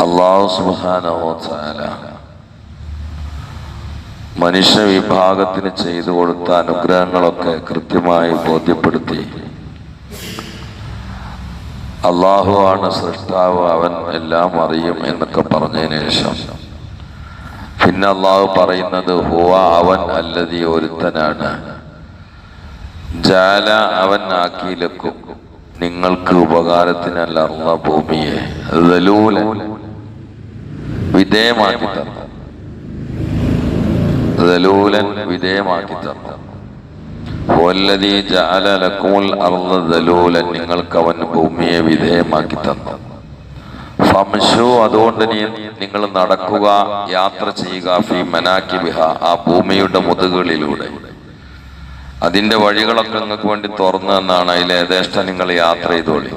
അള്ളാഹു സുബാന മനുഷ്യ വിഭാഗത്തിന് ചെയ്തു കൊടുത്ത അനുഗ്രഹങ്ങളൊക്കെ കൃത്യമായി ബോധ്യപ്പെടുത്തി. അള്ളാഹു ആണ് സൃഷ്ടാവ് അവൻ എല്ലാം അറിയും എന്നൊക്കെ പറഞ്ഞതിന് ശേഷം. പിന്നെ അള്ളാഹു പറയുന്നത് ഹുവ അവൻ അല്ലതി ഒരുത്തനാണ്. ജാല അവൻ ആക്കിയിലെക്കും. നിങ്ങൾക്ക് ഉപകാരത്തിനല്ല ഭൂമിയെ. ദലൂലൻ വിധേയമാക്കി തന്നു. ദലൂലൻ വിധേയമാക്കി തന്നു. നിങ്ങൾക്ക് അവൻ ഭൂമിയെ വിധേയമാക്കി തന്നു. ഫംഷു അതുകൊണ്ട് നീ നിങ്ങൾ നടക്കുക യാത്ര ചെയ്യുക ഫി മനാക്കി ബിഹ ആ ഭൂമിയുടെ മുതുകളിലൂടെ അതിന്റെ വഴികളൊക്കെ നിങ്ങൾക്ക് വേണ്ടി തുറന്നു എന്നാണ് അതിലെ യഥേഷ്ട നിങ്ങൾ യാത്ര ചെയ്തോളി.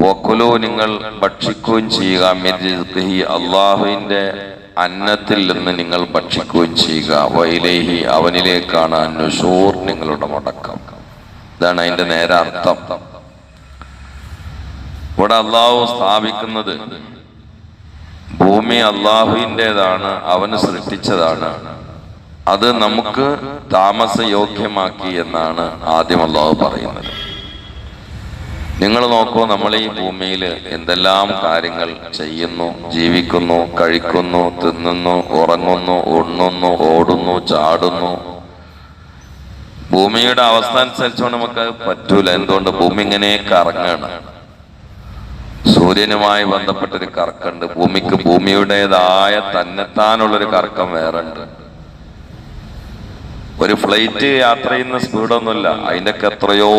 വക്കുലു നിങ്ങൾ ഭക്ഷിക്കുകയും ചെയ്യുക. മിർജിഹി അള്ളാഹുവിന്റെ അന്നത്തിൽ നിന്ന് നിങ്ങൾ ഭക്ഷിക്കുകയും ചെയ്യുക. വൈലേഹി അവനിലേക്കാണ് അനുഷൂർ നിങ്ങളുടെ മടക്കം. ഇതാണ് അതിന്റെ നേരെ അർത്ഥം ഇവിടെ അള്ളാഹു സ്ഥാപിക്കുന്നത് ഭൂമി അള്ളാഹുവിന്റെതാണ് അവന് സൃഷ്ടിച്ചതാണ്. അത് നമുക്ക് താമസയോഗ്യമാക്കി എന്നാണ് ആദ്യം അള്ളാഹു പറയുന്നത്. നിങ്ങൾ നോക്കൂ നമ്മൾ ഈ ഭൂമിയിൽ എന്തെല്ലാം കാര്യങ്ങൾ ചെയ്യുന്നു ജീവിക്കുന്നു കഴിക്കുന്നു തിന്നുന്നു ഉറങ്ങുന്നു ഉണ്ണുന്നു ഓടുന്നു ചാടുന്നു. ഭൂമിയുടെ അവസ്ഥ അനുസരിച്ചുകൊണ്ട് നമുക്ക് പറ്റൂല. എന്തുകൊണ്ട്? ഭൂമി ഇങ്ങനെ കറങ്ങാണ് സൂര്യനുമായി ബന്ധപ്പെട്ടൊരു കറക്കുണ്ട് ഭൂമിക്ക് ഭൂമിയുടേതായ തന്നെത്താനുള്ളൊരു കറക്കം വേറെ ഉണ്ട് ഒരു ഫ്ലൈറ്റ് യാത്ര ചെയ്യുന്ന സ്പീഡൊന്നുമില്ല അതിന്റെ ഒക്കെ എത്രയോ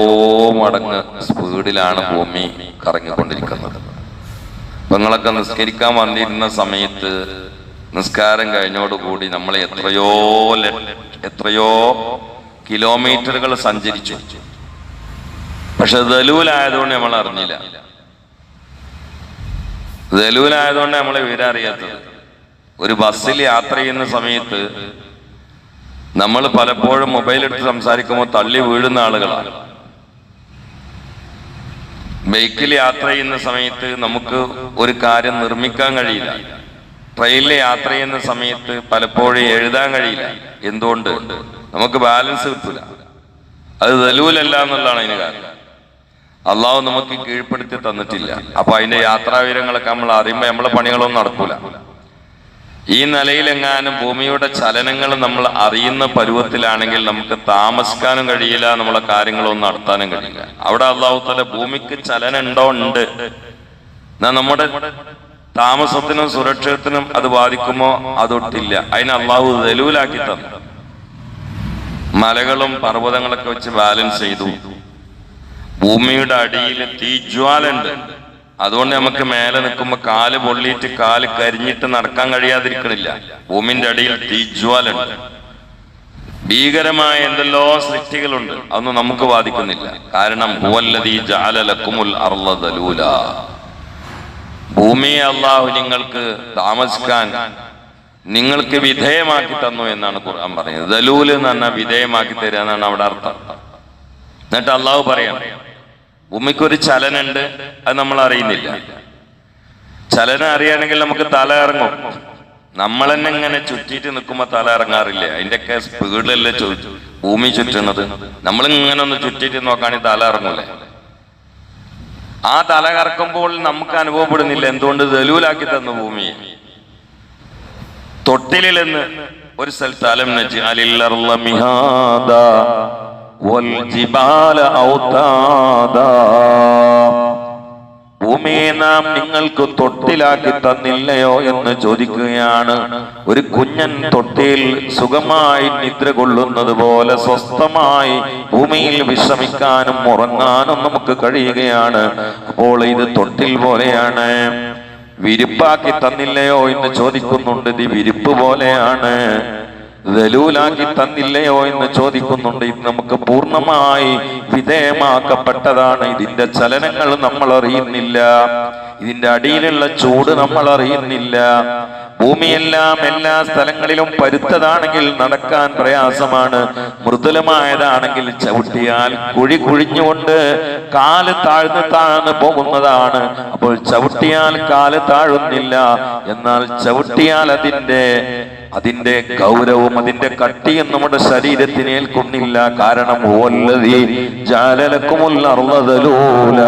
മടങ്ങ് സ്പീഡിലാണ് ഭൂമി കറങ്ങിക്കൊണ്ടിരിക്കുന്നത്. നിങ്ങളൊക്കെ നിസ്കരിക്കാൻ വന്നിരുന്ന സമയത്ത് നിസ്കാരം കഴിഞ്ഞോടുകൂടി നമ്മൾ എത്രയോ എത്രയോ കിലോമീറ്ററുകൾ സഞ്ചരിച്ചു. പക്ഷെ ദലൂലായതുകൊണ്ട് നമ്മൾ അറിഞ്ഞില്ല. ദലൂലായതുകൊണ്ട് നമ്മളെ വിവരം അറിയാത്തത്. ഒരു ബസ്സിൽ യാത്ര ചെയ്യുന്ന സമയത്ത് നമ്മൾ പലപ്പോഴും മൊബൈൽ എടുത്ത് സംസാരിക്കുമ്പോൾ തള്ളി വീഴുന്ന ആളുകളാണ്. ബൈക്കിൽ യാത്ര ചെയ്യുന്ന സമയത്ത് നമുക്ക് ഒരു കാര്യം നിർമ്മിക്കാൻ കഴിയില്ല. ട്രെയിനിൽ യാത്ര ചെയ്യുന്ന സമയത്ത് പലപ്പോഴും എഴുതാൻ കഴിയില്ല. എന്തുകൊണ്ട്? നമുക്ക് ബാലൻസ് കിട്ടില്ല അത് ദലൂലല്ല എന്നുള്ളതാണ് അതിന് കാരണം. അള്ളാഹു നമുക്ക് കീഴ്പ്പെടുത്തി തന്നിട്ടില്ല. അപ്പൊ അതിന്റെ യാത്രാവിവരങ്ങളൊക്കെ നമ്മൾ അറിയുമ്പോൾ നമ്മളെ പണികളൊന്നും നടക്കൂല. ഈ നിലയിലെങ്ങാനും ഭൂമിയുടെ ചലനങ്ങൾ നമ്മൾ അറിയുന്ന പരുവത്തിലാണെങ്കിൽ നമുക്ക് താമസിക്കാനും കഴിയില്ല നമ്മളെ കാര്യങ്ങളൊന്നും നടത്താനും കഴിയില്ല. അവിടെ അള്ളാഹുത്തല തല ഭൂമിക്ക് ചലനം ഉണ്ടോ. ഉണ്ട് എന്നാ നമ്മുടെ താമസത്തിനും സുരക്ഷത്തിനും അത് ബാധിക്കുമോ? അതൊട്ടില്ല. അതിന് അള്ളാഹു ദലൂലാക്കി തന്നു. മലകളും പർവതങ്ങളൊക്കെ വെച്ച് ബാലൻസ് ചെയ്തു. ഭൂമിയുടെ അടിയിൽ തീജ്വാലുണ്ട് അതുകൊണ്ട് നമുക്ക് മേലെ നിൽക്കുമ്പോ കാൽ പൊള്ളിയിട്ട് കാൽ കരിഞ്ഞിട്ട് നടക്കാൻ കഴിയാതിരിക്കണില്ല. ഭൂമിന്റെ അടിയിൽ തീജ്വാലുണ്ട് ഭീകരമായ എന്തെല്ലോ സൃഷ്ടികളുണ്ട്. അതൊന്നും നമുക്ക് ബാധിക്കുന്നില്ല. കാരണം ഭൂമിയെ അള്ളാഹു നിങ്ങൾക്ക് താമസിക്കാൻ നിങ്ങൾക്ക് വിധേയമാക്കി തന്നു എന്നാണ് ഖുർആൻ പറയുന്നത്. ദലൂൽ എന്ന് പറഞ്ഞാൽ വിധേയമാക്കി തരിക എന്നാണ് അവിടെ അർത്ഥം. എന്നിട്ട് അള്ളാഹു പറയാം ഭൂമിക്ക് ഒരു ചലനുണ്ട് അത് നമ്മൾ അറിയുന്നില്ല. ചലനം അറിയുകയാണെങ്കിൽ നമുക്ക് തല ഇറങ്ങും. നമ്മൾ തന്നെ ഇങ്ങനെ ചുറ്റിയിട്ട് നിൽക്കുമ്പോ തല ഇറങ്ങാറില്ല. അതിന്റെയൊക്കെ സ്പീഡിലല്ലേ ഭൂമി ചുറ്റുന്നത്. നമ്മൾ ഇങ്ങനെ ഒന്ന് ചുറ്റിയിട്ട് നോക്കുകയാണെങ്കിൽ തല ഇറങ്ങൂലേ. ആ തല കറക്കുമ്പോൾ നമുക്ക് അനുഭവപ്പെടുന്നില്ല എന്തുകൊണ്ട് ദലൂലാക്കി തന്നു ഭൂമിയെ. തൊട്ടിലിൽ നിന്ന് ഒരു സ്ഥലത്ത് അലം നജ് അലില്ലർള ഭൂമിയെ നാം നിങ്ങൾക്ക് തൊട്ടിലാക്കി തന്നില്ലയോ എന്ന് ചോദിക്കുകയാണ്. ഒരു കുഞ്ഞൻ തൊട്ടിൽ സുഖമായി നിദ്ര കൊള്ളുന്നത് പോലെ സ്വസ്ഥമായി ഭൂമിയിൽ വിശ്രമിക്കാനും ഉറങ്ങാനും നമുക്ക് കഴിയുകയാണ്. അപ്പോൾ ഇത് തൊട്ടിൽ പോലെയാണ്. വിരിപ്പാക്കി തന്നില്ലയോ എന്ന് ചോദിക്കുന്നുണ്ട്. ഇത് വിരിപ്പ് പോലെയാണ്. ദലൂലാക്കി തന്നില്ലയോ എന്ന് ചോദിക്കുന്നുണ്ട്. ഇത് നമുക്ക് പൂർണമായി വിധേയമാക്കപ്പെട്ടതാണ്. ഇതിന്റെ ചലനങ്ങൾ നമ്മൾ അറിയുന്നില്ല ഇതിന്റെ അടിയിലുള്ള ചൂട് നമ്മൾ അറിയുന്നില്ല ഭൂമിയെല്ലാം എല്ലാ സ്ഥലങ്ങളിലും പരുത്തതാണെങ്കിൽ നടക്കാൻ പ്രയാസമാണ്. മൃദുലമായതാണെങ്കിൽ ചവിട്ടിയാൽ കുഴി കുഴിഞ്ഞുകൊണ്ട് കാൽ താഴ്ന്ന് താഴ്ന്ന് പോകുന്നതാണ്. അപ്പോൾ ചവിട്ടിയാൽ കാൽ താഴുന്നില്ല. എന്നാൽ ചവിട്ടിയാൽ അതിന്റെ അതിന്റെ ഗൗരവം അതിന്റെ കട്ടിയും നമ്മുടെ ശരീരത്തിന് ഏൽക്കുന്നില്ല. കാരണം ഓല്ലതി ജാലലക്കുമുള്ള അതാണ്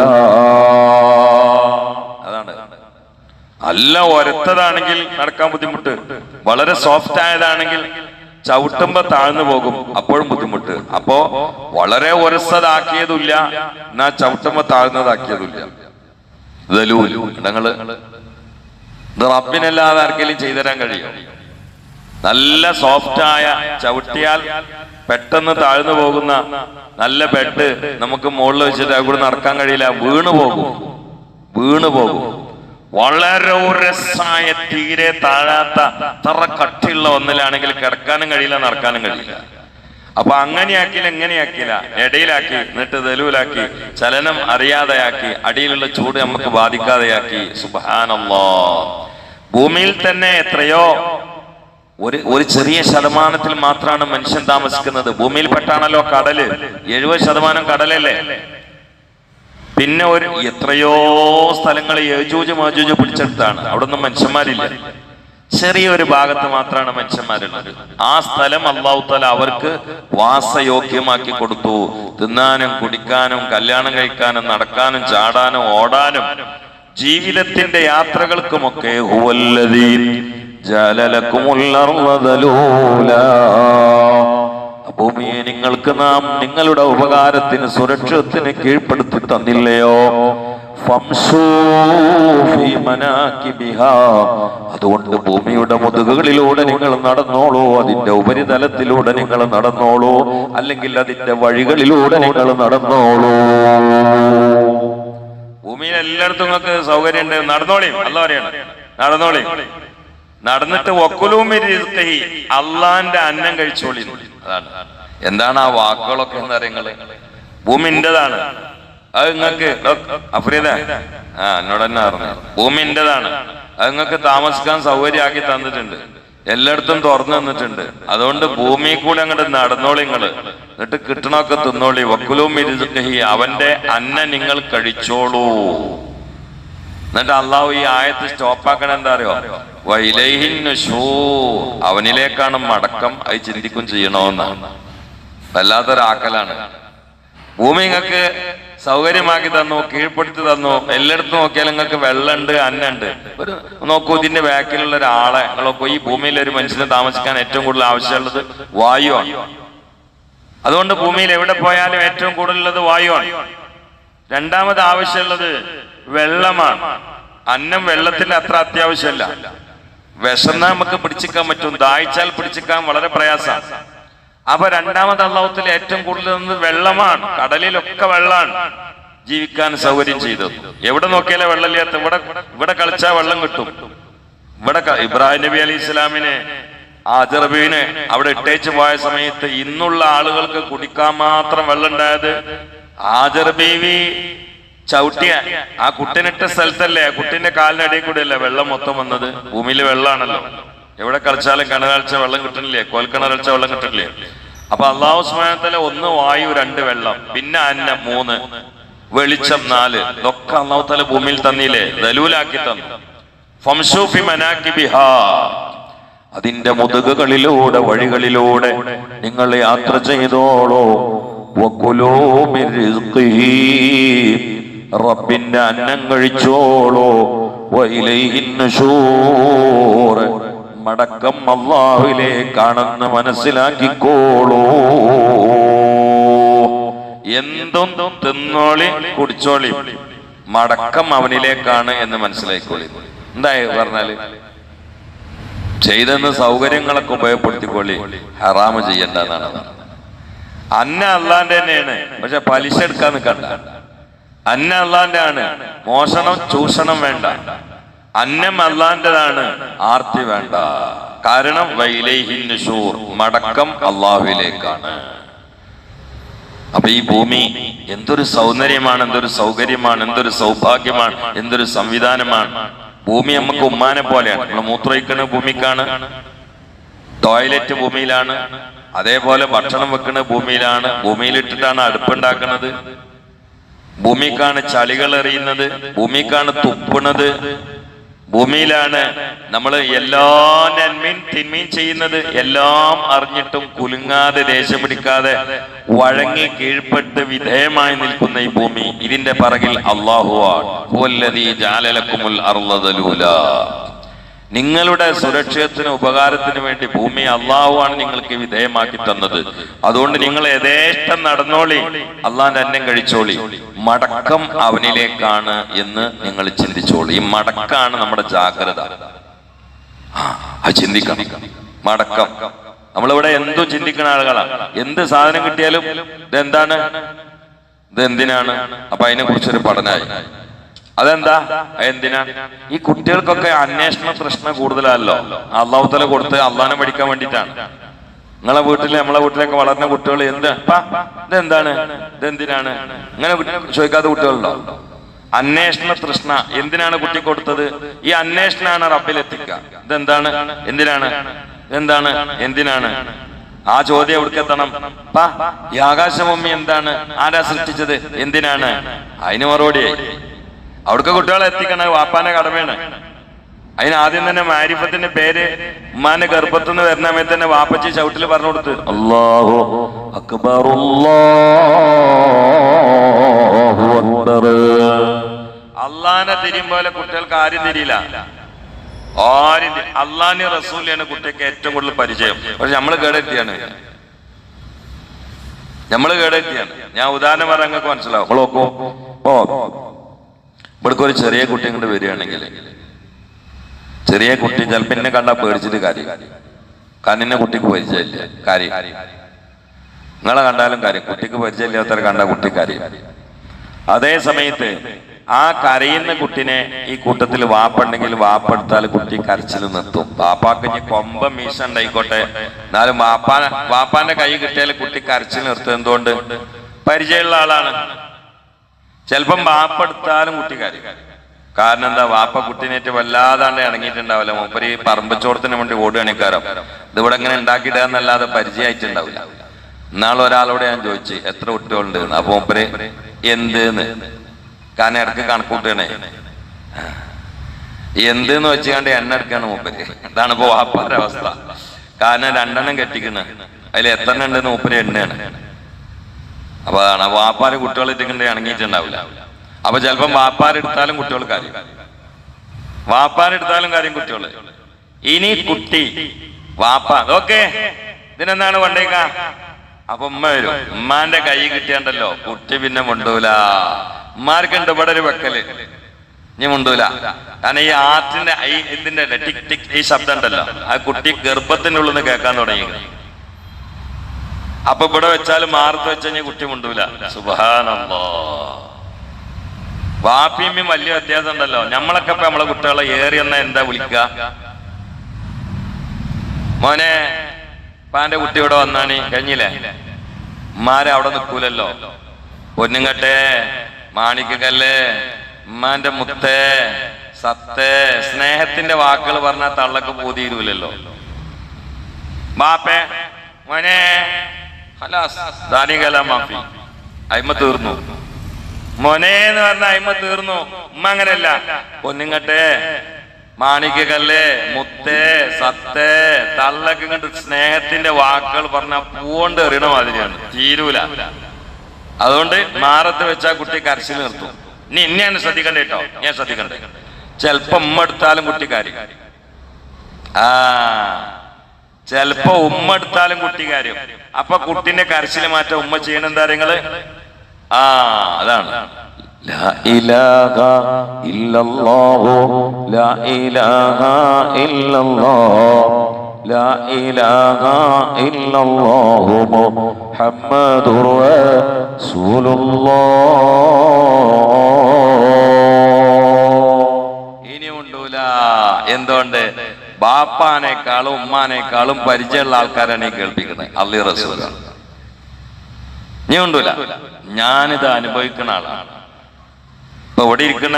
നല്ല ഒരത്തതാണെങ്കിൽ നടക്കാൻ ബുദ്ധിമുട്ട്. വളരെ സോഫ്റ്റ് ആയതാണെങ്കിൽ ചവിട്ടുമ്പോ താഴ്ന്നു പോകും. അപ്പോഴും ബുദ്ധിമുട്ട്. അപ്പോ വളരെ ഒരസതാക്കിയതുമില്ല. എന്നാ ചവിട്ടുമ്പോ താഴ്ന്നതാക്കിയതുമില്ല. ദലൂൽ ഇടങ്ങൾ. ഇത് റബ്ബിനല്ലാതെ ആർക്കെങ്കിലും ചെയ്തുതരാൻ കഴിയും നല്ല സോഫ്റ്റ് ആയ ചവിട്ടിയാൽ പെട്ടെന്ന് താഴ്ന്നു പോകുന്ന നല്ല ബെഡ് നമുക്ക് മുകളിൽ വെച്ചിട്ട് അവിടെ നടക്കാൻ കഴിയില്ല. വീണു പോകും. വീണു പോകും. വളരെ ഉരസായ തീരെ താഴാത്ത തറ കട്ടിയുള്ള ഒന്നിലാണെങ്കിൽ കിടക്കാനും കഴിയില്ല നടക്കാനും കഴിയില്ല. അപ്പൊ അങ്ങനെയാക്കിയില്ല എങ്ങനെയാക്കിയില്ല ഇടയിലാക്കി എന്നിട്ട് തെലുവിലാക്കി ചലനം അറിയാതെയാക്കി അടിയിലുള്ള ചൂട് നമുക്ക് ബാധിക്കാതെയാക്കി. സുബാനല്ലോ ഭൂമിയിൽ തന്നെ എത്രയോ ഒരു ഒരു ചെറിയ ശതമാനത്തിൽ മാത്രമാണ് മനുഷ്യൻ താമസിക്കുന്നത്. ഭൂമിയിൽപ്പെട്ടാണല്ലോ കടൽ. എഴുപത് ശതമാനം കടലല്ലേ? പിന്നെ ഒരു എത്രയോ സ്ഥലങ്ങൾ യജൂജ് മാജൂജ് പിടിച്ചെടുത്താണ്. അവിടെ ഒന്നും മനുഷ്യന്മാരില്ല. ചെറിയൊരു ഭാഗത്ത് മാത്രമാണ് മനുഷ്യന്മാരുള്ളത്. ആ സ്ഥലം അള്ളാഹുത്തല അവർക്ക് വാസയോഗ്യമാക്കി കൊടുത്തു. തിന്നാനും കുടിക്കാനും കല്യാണം കഴിക്കാനും നടക്കാനും ചാടാനും ഓടാനും ജീവിതത്തിന്റെ യാത്രകൾക്കുമൊക്കെ ദലൂലാ. ഭൂമിയെ നിങ്ങൾക്ക് നാം നിങ്ങളുടെ ഉപകാരത്തിന് സുരക്ഷിതത്തിന് കീഴ്പ്പെടുത്തി തന്നില്ലയോ. അതുകൊണ്ട് ഭൂമിയുടെ മുതുകുകളിലൂടെ നിങ്ങൾ നടന്നോളൂ അതിന്റെ ഉപരിതലത്തിലൂടെ നിങ്ങൾ നടന്നോളൂ അല്ലെങ്കിൽ അതിന്റെ വഴികളിലൂടെ നിങ്ങൾ നടന്നോളൂ. ഭൂമിയിൽ എല്ലായിടത്തും നിങ്ങൾക്ക് സൗകര്യം നടന്നോളിയും നടന്നോളി അല്ല പറയണം. നടന്നോളി. നടന്നിട്ട് ഒക്കുലൂമി അള്ളാന്റെ അന്നം കഴിച്ചോളി. അതാണ്. എന്താണ് ആ വാക്കുകളൊക്കെ എന്ന് നിങ്ങൾ ഭൂമി എന്റേതാണ് അത് നിങ്ങക്ക് അഫ്രീദ? ആ എന്നോട് തന്നെ പറഞ്ഞു. ഭൂമി എന്റേതാണ് അത് നിങ്ങൾക്ക് താമസിക്കാൻ സൗകര്യമാക്കി തന്നിട്ടുണ്ട്. എല്ലായിടത്തും തുറന്നു തന്നിട്ടുണ്ട് അതുകൊണ്ട് ഭൂമി കൂടെ അങ്ങോട്ട് നടന്നോളി നിങ്ങൾ. എന്നിട്ട് കിട്ടണമൊക്കെ തിന്നോളി. വക്കുലും അവന്റെ അന്ന നിങ്ങൾ കഴിച്ചോളൂ. എന്നിട്ട് അള്ളാഹു ഈ ആയത്ത് സ്റ്റോപ്പാക്കണ എന്താ അറിയോ വൈലൈഹിൻ അവനിലേക്കാണ് മടക്കം അത് ചിന്തിക്കും ചെയ്യണമെന്നാണ് വല്ലാത്തൊരാക്കലാണ്. ഭൂമി നിങ്ങൾക്ക് സൗകര്യമാക്കി തന്നു കീഴ്പ്പെടുത്തി തന്നു. എല്ലായിടത്തും നോക്കിയാൽ നിങ്ങൾക്ക് വെള്ളമുണ്ട് അന്നുണ്ട്. ഒരു നോക്കൂ ഇതിന്റെ ബാക്കിലുള്ള ഒരാളെ നിങ്ങളൊക്കെ ഈ ഭൂമിയിൽ ഒരു മനുഷ്യനെ താമസിക്കാൻ ഏറ്റവും കൂടുതൽ ആവശ്യമുള്ളത് വായുവാണ്. അതുകൊണ്ട് ഭൂമിയിൽ എവിടെ പോയാലും ഏറ്റവും കൂടുതലുള്ളത് വായുവാണ്. രണ്ടാമത് ആവശ്യമുള്ളത് വെള്ളമാണ്. അന്നം വെള്ളത്തിന് അത്ര അത്യാവശ്യമല്ല വിശന്ന നമുക്ക് പിടിച്ചിക്കാൻ പറ്റും. ദാഹിച്ചാൽ പിടിച്ചിക്കാൻ വളരെ പ്രയാസമാണ് അപ്പൊ രണ്ടാമത് അള്ളാഹുത്തിൽ ഏറ്റവും കൂടുതൽ വെള്ളമാണ്. കടലിലൊക്കെ വെള്ളമാണ് ജീവിക്കാൻ സൗകര്യം ചെയ്തു എവിടെ നോക്കിയാലേ വെള്ളമില്ലാത്ത ഇവിടെ ഇവിടെ കളിച്ചാൽ വെള്ളം കിട്ടും. ഇവിടെ ഇബ്രാഹിം നബി അലി ഇസ്ലാമിനെ അജറബീനെ അവിടെ ഇട്ടേച്ച് പോയ സമയത്ത് ഇന്നുള്ള ആളുകൾക്ക് കുടിക്കാൻ മാത്രം വെള്ളം ഉണ്ടായത് ആജർ ബീവി ചവിട്ടിയ ആ കുട്ടിനിട്ട സ്ഥലത്തല്ലേ? ആ കുട്ടിന്റെ കാലിനടിയിൽ അടിയിൽ കൂടെ അല്ലേ വെള്ളം മൊത്തം വന്നത്? ഭൂമിയിൽ വെള്ളമാണല്ലോ എവിടെ കളിച്ചാലും കിണറടിച്ച വെള്ളം കിട്ടണില്ലേ? കോൽക്കിണറടിച്ച വെള്ളം കിട്ടണില്ലേ? അപ്പൊ അള്ളാഹു സ്മാനത്തിലെ ഒന്ന് വായു രണ്ട് വെള്ളം പിന്നെ അന്ന മൂന്ന് വെളിച്ചം നാല്. ഇതൊക്കെ അള്ളാഹു തല ഭൂമിയിൽ തന്നില്ലേ? ദലൂലാക്കി തന്നു. ഫംസൂഫി അതിന്റെ മുതുകുകളിലൂടെ വഴികളിലൂടെ നിങ്ങൾ യാത്ര ചെയ്തോളൂ. റബ്ബിന്റെ അന്നം കഴിച്ചോളൂ. മടക്കം അള്ളാഹുവിലേക്കാണെന്ന് മനസ്സിലാക്കിക്കോളൂ. എന്തും തിന്നോളി കുടിച്ചോളി. മടക്കം അവനിലേക്കാണ് എന്ന് മനസ്സിലാക്കിക്കോളി എന്തായി പറഞ്ഞാൽ? ചെയ്തെന്ന് സൗകര്യങ്ങളൊക്കെ ഉപയോഗപ്പെടുത്തിക്കോളി. ഹറാമ് ചെയ്യണ്ടെന്നാണ്. അന്ന അള്ളാന്റെ തന്നെയാണ്. പക്ഷെ പലിശ എടുക്കാൻ നിൽക്കണ്ട അന്ന അള്ളാന്റെ ആണ് മോഷണം ചൂഷണം വേണ്ട. അന്നം അള്ളാന്റെതാണ് ആർത്തി വേണ്ട. കാരണം വൈലൈഹിന്നുഷൂർ മടക്കം അള്ളാഹുവിലേക്കാണ്. അപ്പൊ ഈ ഭൂമി എന്തൊരു സൗന്ദര്യമാണ് എന്തൊരു സൗകര്യമാണ് എന്തൊരു സൗഭാഗ്യമാണ് എന്തൊരു സംവിധാനമാണ്. ഭൂമി നമുക്ക് ഉമ്മാനെ പോലെയാണ്. നമ്മൾ മൂത്രയിക്കുന്ന ഭൂമിക്കാണ് ടോയ്ലറ്റ് ഭൂമിയിലാണ് അതേപോലെ ഭക്ഷണം വെക്കുന്ന ഭൂമിയിലാണ് ഭൂമിയിലിട്ടിട്ടാണ് അടുപ്പുണ്ടാക്കുന്നത് ഭൂമിക്കാണ് ചളികൾ എറിയുന്നത് ഭൂമിക്കാണ് തുപ്പുന്നത്. ഭൂമിയിലാണ് നമ്മൾ എല്ലാ നന്മയും തിന്മയും ചെയ്യുന്നത്. എല്ലാം അറിഞ്ഞിട്ടും കുലുങ്ങാതെ ദേശം പിടിക്കാതെ വഴങ്ങി കീഴ്പ്പെട്ട് വിധേയമായി നിൽക്കുന്ന ഈ ഭൂമി ഇതിന്റെ പറകിൽ അള്ളാഹുവാൻ നിങ്ങളുടെ സുരക്ഷിതത്തിന് ഉപകാരത്തിന് വേണ്ടി ഭൂമി അള്ളാഹുവാണ് നിങ്ങൾക്ക് വിധേയമാക്കി തന്നത്. അതുകൊണ്ട് നിങ്ങൾ യഥേഷ്ടം നടന്നോളി. അള്ളാഹിന്റെ അന്നം കഴിച്ചോളി. മടക്കം അവനിലേക്കാണ് എന്ന് നിങ്ങൾ ചിന്തിച്ചോളി. ഈ മടക്കാണ് നമ്മുടെ ജാഗ്രത. ആ, ചിന്തിക്കണം. മടക്കം. നമ്മളിവിടെ എന്തും ചിന്തിക്കുന്ന ആളുകളാണ് എന്ത് സാധനം കിട്ടിയാലും ഇതെന്താണ്? ഇത് എന്തിനാണ് അപ്പൊ അതിനെ കുറിച്ചൊരു പഠനമായി അതെന്താ? എന്തിനാ ഈ കുട്ടികൾക്കൊക്കെ അന്വേഷണ പ്രശ്നം കൂടുതലല്ലോ അള്ളാഹു തല കൊടുത്ത് അള്ളഹാനെ പഠിക്കാൻ വേണ്ടിയിട്ടാണ്. നിങ്ങളെ വീട്ടിൽ നമ്മളെ വീട്ടിലൊക്കെ വളർന്ന കുട്ടികൾ എന്ത്? "പാ, ഇതെന്താണ്? ഇതെന്തിനാണ്? ഇങ്ങനെ ചോദിക്കാത്ത കുട്ടികളുണ്ടോ? അന്വേഷണ തൃഷ്ണ എന്തിനാണ് കുട്ടി കൊടുത്തത്? ഈ അന്വേഷണമാണ് റബ്ബിൽ എത്തിക്കുക. ഇതെന്താണ്? എന്തിനാണ്? എന്താണ് എന്തിനാണ്? ആ ചോദ്യം എവിടെ എത്തണം? പാ ഈ ആകാശഭൂമി എന്താണ്? ആരാ സൃഷ്ടിച്ചത്? എന്തിനാണ്? അതിന് മറുപടിയായി അവിടേക്ക് കുട്ടികളെ എത്തിക്കണ വാപ്പാനെ കടമയാണ്. അതിന് ആദ്യം തന്നെ മാരിഫത്തിന്റെ പേര് ഉമ്മാന്റെ ഗർഭത്തുനിന്ന് വരുന്ന സമയത്ത് തന്നെ വാപ്പച്ചി ചവിട്ടിൽ പറഞ്ഞു കൊടുത്ത് അള്ളാഹു അള്ളാനെ തിരിയും പോലെ കുട്ടികൾക്ക് ആരും തിരിയില്ല. ആരും അള്ളാന്റെ റസൂലിയാണ് കുട്ടികൾക്ക് ഏറ്റവും കൂടുതൽ പരിചയം. പക്ഷെ നമ്മൾ കേടെത്തിയാണ്. നമ്മൾ കേടെത്തിയാണ്. ഞാൻ ഉദാഹരണം പറയാൻ നിങ്ങൾക്ക് മനസ്സിലാവും. ഓ ഇവിടേക്ക് ഒരു ചെറിയ കുട്ടി ഇങ്ങോട്ട് വരികയാണെങ്കിൽ ചെറിയ കുട്ടി ചിലപ്പോൾ എന്നെ കണ്ടാൽ പേടിച്ചിട്ട് കാര്യം. കാരണം എന്നെ കുട്ടിക്ക് പരിചയമില്ല. കാര്യം. നിങ്ങളെ കണ്ടാലും കാര്യം. കുട്ടിക്ക് പരിചയമില്ലാത്തവരെ കണ്ട കുട്ടി അതേ സമയത്ത് ആ കരയുന്ന കുട്ടിനെ ഈ കൂട്ടത്തിൽ വാപ്പുണ്ടെങ്കിൽ വാപ്പെടുത്താൽ കുട്ടി കരച്ചിൽ നിർത്തും. വാപ്പാക്ക് ഇനി കൊമ്പ മീശ ഉണ്ടായിക്കോട്ടെ. എന്നാലും വാപ്പാ വാപ്പാന്റെ കൈ കിട്ടിയാൽ കുട്ടി കരച്ചിൽ നിർത്തും. എന്തുകൊണ്ട്? പരിചയമുള്ള ആളാണ്. ചിലപ്പം വാപ്പെടുത്താലും കുട്ടി കാര്യം കാരണം എന്താ? വാപ്പ കുട്ടീനേറ്റ് വല്ലാതാണ്ട് ഇണങ്ങിയിട്ടുണ്ടാവില്ല. മൂപ്പര് ഈ പറമ്പച്ചോടത്തിന് വേണ്ടി ഓടുകണിക്കാരം ഇതിവിടെ ഇങ്ങനെ ഉണ്ടാക്കിയിടുക എന്നല്ലാതെ പരിചയമായിട്ടുണ്ടാവില്ല. ഇന്നാൾ ഒരാളോട് ഞാൻ ചോദിച്ചു എത്ര കുട്ടികളുണ്ട്. അപ്പൊ മൂപ്പര് എന്തെന്ന്? കാരണം ഇടയ്ക്ക് കണക്കൂട്ടണേ. എന്തെന്ന് വെച്ചുകൊണ്ട് എണ്ണ എടുക്കാണ് മൂപ്പര്. ഇതാണ് ഇപ്പൊ വാപ്പാന്റെ അവസ്ഥ. കാരണം രണ്ടെണ്ണം കെട്ടിക്കണ്. അതിൽ എത്ര ഉണ്ടെന്ന് മൂപ്പര് എണ്ണയാണ് അപ്പൊ അതാണ് വാപ്പാര് കുട്ടികൾ ഇട്ടിട്ടുണ്ട് ഇണങ്ങിയിട്ടുണ്ടാവില്ല. അപ്പൊ ചിലപ്പം വാപ്പാരെടുത്താലും കുട്ടികൾ കാര്യം. വാപ്പാരെടുത്താലും കാര്യം കുട്ടികൾ. ഇനി കുട്ടി വാപ്പ ഓക്കെ ഇതിനെന്താണ് വണ്ടേക്ക അപ്പൊ ഉമ്മ വരും. ഉമ്മാന്റെ കൈ കിട്ടിയണ്ടല്ലോ കുട്ടി പിന്നെ മുണ്ടൂല. ഉമ്മാർക്കുണ്ട് ഇവിടെ ഒരു വെക്കൽ. ഇനി മുണ്ടൂല. കാരണം ഈ ആറ്റിന്റെ ഈ ഇതിന്റെ ടിക് ടിക് ഈ ശബ്ദം ഉണ്ടല്ലോ. ആ കുട്ടി ഗർഭത്തിന്റെ ഉള്ളിൽ നിന്ന് കേൾക്കാൻ തുടങ്ങി അപ്പൊ ഇവിടെ വെച്ചാൽ മാറത്ത് വെച്ച് കുട്ടി മുണ്ടൂല. സുബാനല്ലോ വാപ്പിയമ്മയും വലിയ വ്യത്യാസം ഉണ്ടല്ലോ. നമ്മളൊക്കെ ഇപ്പൊ നമ്മളെ കുട്ടികളെ ഏറി എന്നാ എന്താ വിളിക്ക? മോനെ പാന്റെ കുട്ടി ഇവിടെ വന്നാണ്. കഴിഞ്ഞില്ലേ? ഉമ്മാരെ അവിടെ നിൽക്കൂലല്ലോ. പൊന്നുങ്കട്ടെ മാണിക്കല്ലേ ഉമ്മാന്റെ മുത്തേ സത്തേ സ്നേഹത്തിന്റെ വാക്കുകൾ പറഞ്ഞാൽ തള്ളക്ക് പൂതിയിരുമല്ലോ ബാപ്പേ മോനെ തീർന്നു. മോനെ എന്ന് പറഞ്ഞ അയിമ തീർന്നു. ഉമ്മ അങ്ങനെയല്ല. ഒന്നിങ്ങട്ടെ മാണിക്കല്ലേ മുത്തേ സത്തേ തള്ളക്ക് ഇങ്ങോട്ട് സ്നേഹത്തിന്റെ വാക്കുകൾ പറഞ്ഞ പൂണ്ട് എറിയണ മാതിരിയാണ്. തീരൂല. അതുകൊണ്ട് മാറത്ത് വെച്ചാ കുട്ടി കരച്ചിൽ നിർത്തും. ഇനി എന്നെയാണ് ശ്രദ്ധിക്കണ്ടേ കേട്ടോ ഞാൻ ശ്രദ്ധിക്കണ്ടേ. ചെലപ്പോ ഉമ്മ എടുത്താലും കുട്ടി കാര്യം. ആ. ചെലപ്പോ ഉമ്മ എടുത്താലും കുട്ടി കാര്യം അപ്പൊ കുട്ടിന്റെ കരച്ചിൽ മാറ്റം ഉമ്മ ചെയ്യണ എന്താ നിങ്ങള് ആ അതാണ് لا إله إلا الله لا إله إلا الله لا إله إلا الله محمد رسول الله ഇനി ഉണ്ടൂല എന്തുകൊണ്ട് ബാപ്പാനേക്കാളും ഉമ്മാനേക്കാളും പരിചയമുള്ള ആൾക്കാരാണ് ഈ കേൾപ്പിക്കുന്നത്. അള്ളി റസൂല. ഞാൻ ഉണ്ടല്ല ഞാനിത് അനുഭവിക്കുന്ന ആളാണ്. ഇപ്പൊ ഇവിടെ ഇരിക്കുന്ന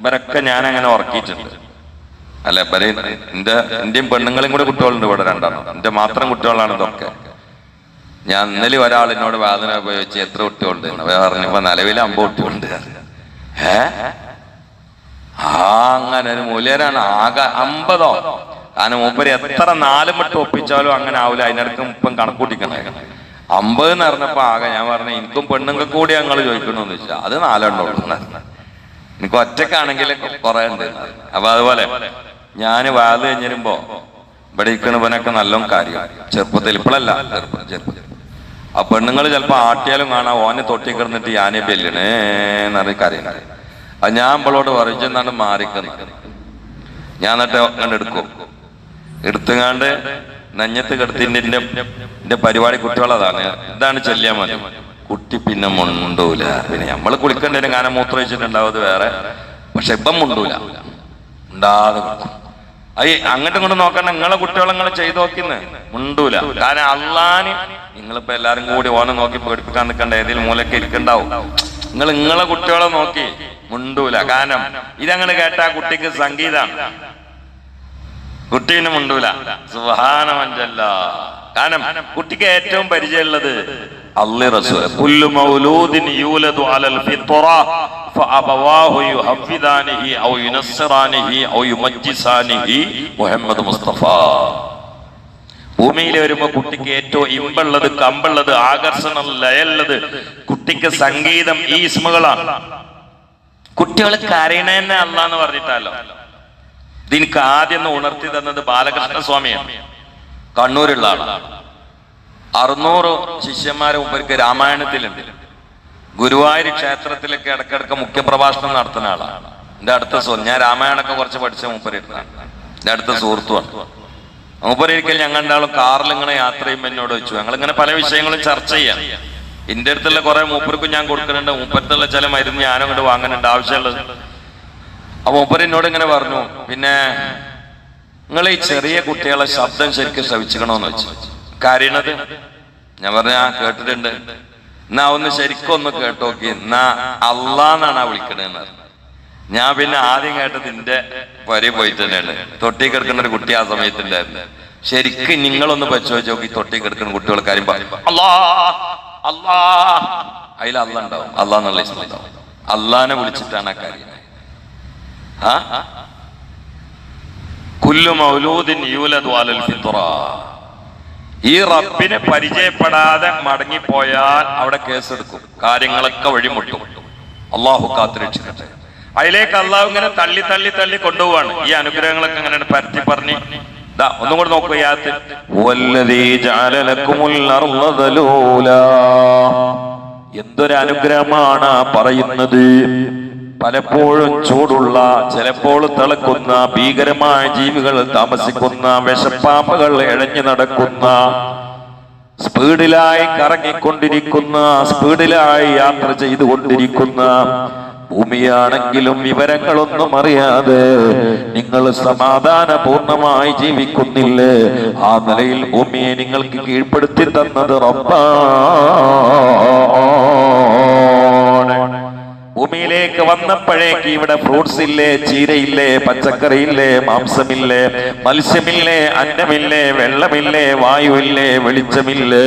ഇവരൊക്കെ ഞാൻ അങ്ങനെ ഉറക്കിയിട്ടുണ്ട്. അല്ല ഇവരെ എന്റെ എന്റെയും പെണ്ണുങ്ങളും കൂടെ കുട്ടികളുണ്ട് ഇവിടെ രണ്ടെണ്ണം എന്റെ മാത്രം കുട്ടികളാണ് ഇതൊക്കെ. ഞാൻ ഇന്നലെ ഒരാൾ എന്നോട് വേദന ഉപയോഗിച്ച് എത്ര കുട്ടികളുണ്ട് പറഞ്ഞു ഇപ്പൊ നിലവിൽ അമ്പത് കുട്ടികളുണ്ട്. ഏ? ആ അങ്ങനെ ഒരു മൂല്യരാണ്. ആകെ അമ്പതോ? കാരണം മൂപ്പര് എത്ര നാലും മട്ട് ഒപ്പിച്ചാലും അങ്ങനെ ആവില്ല അതിനിടക്ക് ഇപ്പം കണക്കൂട്ടിക്കണേ അമ്പത് എന്ന് പറഞ്ഞപ്പോ ആകെ ഞാൻ പറഞ്ഞു എനിക്കും പെണ്ണുങ്ങൾ കൂടി ഞങ്ങൾ ചോദിക്കണമെന്ന് വെച്ചാൽ അത് നാലെണ്ണം എനിക്ക് ഒറ്റക്കാണെങ്കിൽ കുറെ ഉണ്ട്. അപ്പൊ അതുപോലെ ഞാൻ വാത് കഴിഞ്ഞിരുമ്പോ ഇവിടെ ഇരിക്കണവനൊക്കെ നല്ലോണം കാര്യം. ചെറുപ്പത്തിൽ ഇപ്പോഴല്ല ചെറുപ്പം ചെറുപ്പത്തിൽ. ആ പെണ്ണുങ്ങൾ ചിലപ്പോ ആട്ടിയാലും കാണാം ഓനെ തൊട്ടി കിടന്നിട്ട് ഞാനേ ബെല്ലണേ എന്നറിയ കാര്യം. അത് ഞാൻ ഇവളോട് എന്നാണ് മാറിക്കുന്നത് ഞാൻ എന്നിട്ട് അങ്ങനെ എടുക്കും. എടുത്തുങ്ങാണ്ട് നെഞ്ഞത്ത് കിടത്തി എന്റെ പരിപാടി കുട്ടികളതാണ്. ഇതാണ് ചെല്ലിയാൽ മതി. കുട്ടി പിന്നെ മുണ്ടൂല. പിന്നെ നമ്മൾ കുളിക്കണ്ടേ കാനം മൂത്രമൊഴിച്ചിട്ടുണ്ടാവും അത് വേറെ. പക്ഷെ ഇപ്പം മുണ്ടൂല. ഉണ്ടാതെ കിടക്കും അയ്യ അങ്ങോട്ടും ഇങ്ങോട്ടും നോക്കണ്ട. നിങ്ങളെ കുട്ടികളെ നിങ്ങൾ ചെയ്തു നോക്കിന്ന്. മുണ്ടൂല. കാരണം അള്ളാന് നിങ്ങളിപ്പോ എല്ലാരും കൂടി ഓനെ നോക്കി പേടിപ്പിക്കാൻ നിൽക്കണ്ട ഏതെങ്കിലും മൂലക്ക് ഇരിക്കണ്ടാവും. നിങ്ങൾ നിങ്ങളെ കുട്ടികളെ നോക്കി മുണ്ടൂല. ഗാനം ഇതങ്ങനെ കേട്ട കുട്ടിക്ക് സംഗീതമാണ് കുട്ടീന് മുണ്ടൂല. സുഹാനമഞ്ചല്ല കാരണം കുട്ടിക്ക് ഏറ്റവും പരിചയമുള്ളത് അള്ളി റസൂൽ മൗലൂദിൻ യൂലദു അലൽ ഫഅബവാഹു ഔ ഔ മുഹമ്മദ് മുസ്തഫ. ഭൂമിയിൽ വരുമ്പോ കുട്ടിക്ക് ഏറ്റവും ഇമ്പുള്ളത് കമ്പുള്ളത് ആകർഷണം ലയുള്ളത് കുട്ടിക്ക് സംഗീതം ഈ ഇസ്മുകളാണ് കുട്ടികൾ കരയണേന്നെ അല്ലാന്ന് പറഞ്ഞിട്ടല്ലോ ഇതിനിക്ക് ആദ്യം ഉണർത്തി തന്നത് ബാലകൃഷ്ണ സ്വാമിയാണ്. കണ്ണൂരുള്ള ആളാണ് അറുന്നൂറ് ശിഷ്യന്മാരെ മുമ്പേക്ക് രാമായണത്തിലുണ്ട് ഗുരുവായൂർ ക്ഷേത്രത്തിലൊക്കെ ഇടക്കിടക്ക് മുഖ്യപ്രഭാഷണം നടത്തുന്ന ആളാണ് എന്റെ അടുത്ത സുഹൃത്ത് ഞാൻ രാമായണൊക്കെ കുറച്ച് പഠിച്ച മൂപ്പരിട്ടാണ് എന്റെ അടുത്ത സുഹൃത്തുമാണ് മൂപ്പരൊരിക്കൽ ഞങ്ങൾ രണ്ടാളും കാറിൽ ഇങ്ങനെ യാത്ര ചെയ്യുമ്പോൾ എന്നോട് വെച്ചു ഞങ്ങൾ ഇങ്ങനെ പല വിഷയങ്ങളും ചർച്ച ചെയ്യാം. എന്റെ അടുത്തുള്ള കുറെ മൂപ്പർക്കും ഞാൻ കൊടുക്കുന്നുണ്ട്. മൂപ്പരത്തുള്ള ചില മരുന്ന് ഞാനും ഇങ്ങോട്ട് വാങ്ങുന്നുണ്ട്. ആവശ്യമുള്ളത്. അപ്പൊ മൂപ്പര് എന്നോട് ഇങ്ങനെ പറഞ്ഞു. പിന്നെ നിങ്ങൾ ഈ ചെറിയ കുട്ടികളെ ശബ്ദം ശരിക്കും ശ്രവിച്ചിക്കണോന്ന് വെച്ചു കരയണത് ഞാൻ പറഞ്ഞ ആ കേട്ടിട്ടുണ്ട്. എന്നാ ഒന്ന് ശരിക്കും ഒന്ന് കേട്ടോക്കി. എന്നാ അള്ളാന്നാണ് ആ വിളിക്കണേന്ന് പറഞ്ഞു. ഞാൻ പിന്നെ ആദ്യം കേട്ടത് എന്റെ വരി പോയിട്ട് തന്നെയാണ്. തൊട്ടി കിടക്കുന്ന ഒരു കുട്ടി ആ സമയത്തുണ്ടായിരുന്നു. ശരിക്കും നിങ്ങളൊന്ന് പരിശോധിച്ച് നോക്കി തൊട്ടി കിടക്കുന്ന കുട്ടികൾ കാര്യം പറയും അല്ലാ അല്ലാ അതിൽ അല്ല ഉണ്ടാവും. അല്ലാ എന്നുള്ള ഇഷ്ടം ഉണ്ടാവും. വിളിച്ചിട്ടാണ് ആ കാര്യം. ആ? മൗലൂദിൻ ഈ റബ്ബിനെ പരിചയപ്പെടാതെ മടങ്ങിപ്പോയാൽ അവിടെ കേസെടുക്കും. കാര്യങ്ങളൊക്കെ വഴിമുട്ടും. അള്ളാഹു കാത്തുരക്ഷിക്കട്ടെ. അതിലേക്ക് അള്ളാഹു ഇങ്ങനെ തള്ളി തള്ളി തള്ളി കൊണ്ടുപോവാണ്. ഈ അനുഗ്രഹങ്ങളൊക്കെ ഇങ്ങനെ പരത്തി പറഞ്ഞ്. ഒന്നും കൂടെ നോക്കുക എന്തൊരു അനുഗ്രഹമാണ് പറയുന്നത്. പലപ്പോഴും ചൂടുള്ള ചിലപ്പോൾ തിളക്കുന്ന ഭീകരമായ ജീവികൾ താമസിക്കുന്ന വിഷപ്പാമ്പകൾ ഇഴഞ്ഞു നടക്കുന്ന സ്പീഡിലായി കറങ്ങിക്കൊണ്ടിരിക്കുന്ന സ്പീഡിലായി യാത്ര ചെയ്തുകൊണ്ടിരിക്കുന്ന ഭൂമിയാണെങ്കിലും വിവരങ്ങളൊന്നും അറിയാതെ നിങ്ങൾ സമാധാനപൂർണമായി ജീവിക്കുന്നില്ലേ? ആ നിലയിൽ ഭൂമിയെ നിങ്ങൾക്ക് കീഴ്പ്പെടുത്തി തന്നത് റബ്ബാണ് ഭൂമിയിലേക്ക് വന്നപ്പോഴേക്ക് ഇവിടെ ഫ്രൂട്ട്സ് ഇല്ലേ ചീരയില്ലേ പച്ചക്കറിയില്ലേ മാംസമില്ലേ മത്സ്യമില്ലേ അന്നമില്ലേ വെള്ളമില്ലേ വായുവില്ലേ വെളിച്ചമില്ലേ.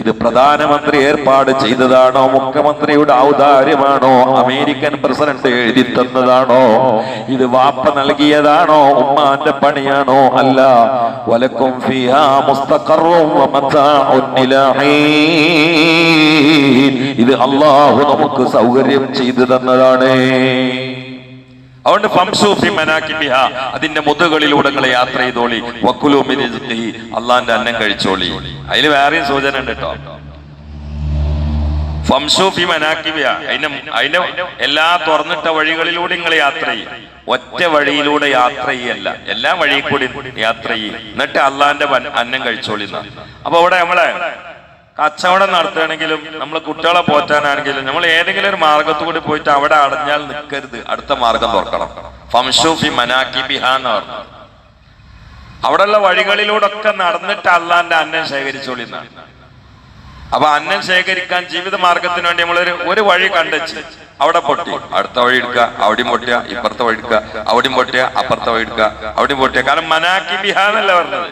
ഇത് പ്രധാനമന്ത്രി ഏർപ്പാട് ചെയ്തതാണോ മുഖ്യമന്ത്രിയുടെ ഔദാര്യമാണോ അമേരിക്കൻ പ്രസിഡന്റ് എഴുതി തന്നതാണോ ഇത് വാപ്പ നൽകിയതാണോ ഉമ്മാന്റെ പണിയാണോ അല്ല. വലക്കും ഇത് അള്ളാഹു നമുക്ക് സൗകര്യം ചെയ്തു തന്നതാണ് അതുകൊണ്ട് ഫംസൂഫി മനാക്കിബിഹ അതിന്റെ മുതുകളിലൂടെ നിങ്ങൾ യാത്ര ചെയ്തോളി. വക്കുലു മിൻ റിസ്ഖിഹി അള്ളാന്റെ അന്നം കഴിച്ചോളി. അതിൽ വേറെയും സൂചന ഉണ്ട് കേട്ടോ. ഫംസൂഫി മനാക്കിബിഹ അതിന്റെ അതിന്റെ എല്ലാ തുറന്നിട്ട വഴികളിലൂടെ നിങ്ങൾ യാത്ര ചെയ്യും. ഒറ്റ വഴിയിലൂടെ യാത്ര ചെയ്യല്ല എല്ലാ വഴിയിൽ കൂടി യാത്ര ചെയ്യും. എന്നിട്ട് അള്ളാന്റെ അന്നം കഴിച്ചോളി. അപ്പൊ ഇവിടെ നമ്മളെ കച്ചവടം നടത്തുകയാണെങ്കിലും നമ്മൾ കുട്ടികളെ പോറ്റാനാണെങ്കിലും നമ്മൾ ഏതെങ്കിലും ഒരു മാർഗത്തു കൂടി പോയിട്ട് അവിടെ അടഞ്ഞാൽ നിൽക്കരുത് അടുത്ത മാർഗം തുറക്കണം. ഫംഷൂഫി മനാക്കി ബിഹാന്ന് പറഞ്ഞു. അവിടെയുള്ള വഴികളിലൂടെ ഒക്കെ നടന്നിട്ട് അള്ളാന്റെ അന്നം ശേഖരിച്ചോളി എന്നാണ്. അപ്പൊ അന്നം ശേഖരിക്കാൻ ജീവിത മാർഗത്തിന് വേണ്ടി നമ്മൾ ഒരു വഴി കണ്ടെച്ച് അവിടെ പൊട്ടി. അടുത്ത വഴി എടുക്കുക അവിടെ പൊട്ടിയ ഇപ്പുറത്തെ വഴി എടുക്കുക അവിടെയും പൊട്ടിയ അപ്പുറത്തെ വഴി എടുക്കുക അവിടെയും പൊട്ടിയ കാരണം മനാക്കി ബിഹാന്നല്ല പറഞ്ഞത്?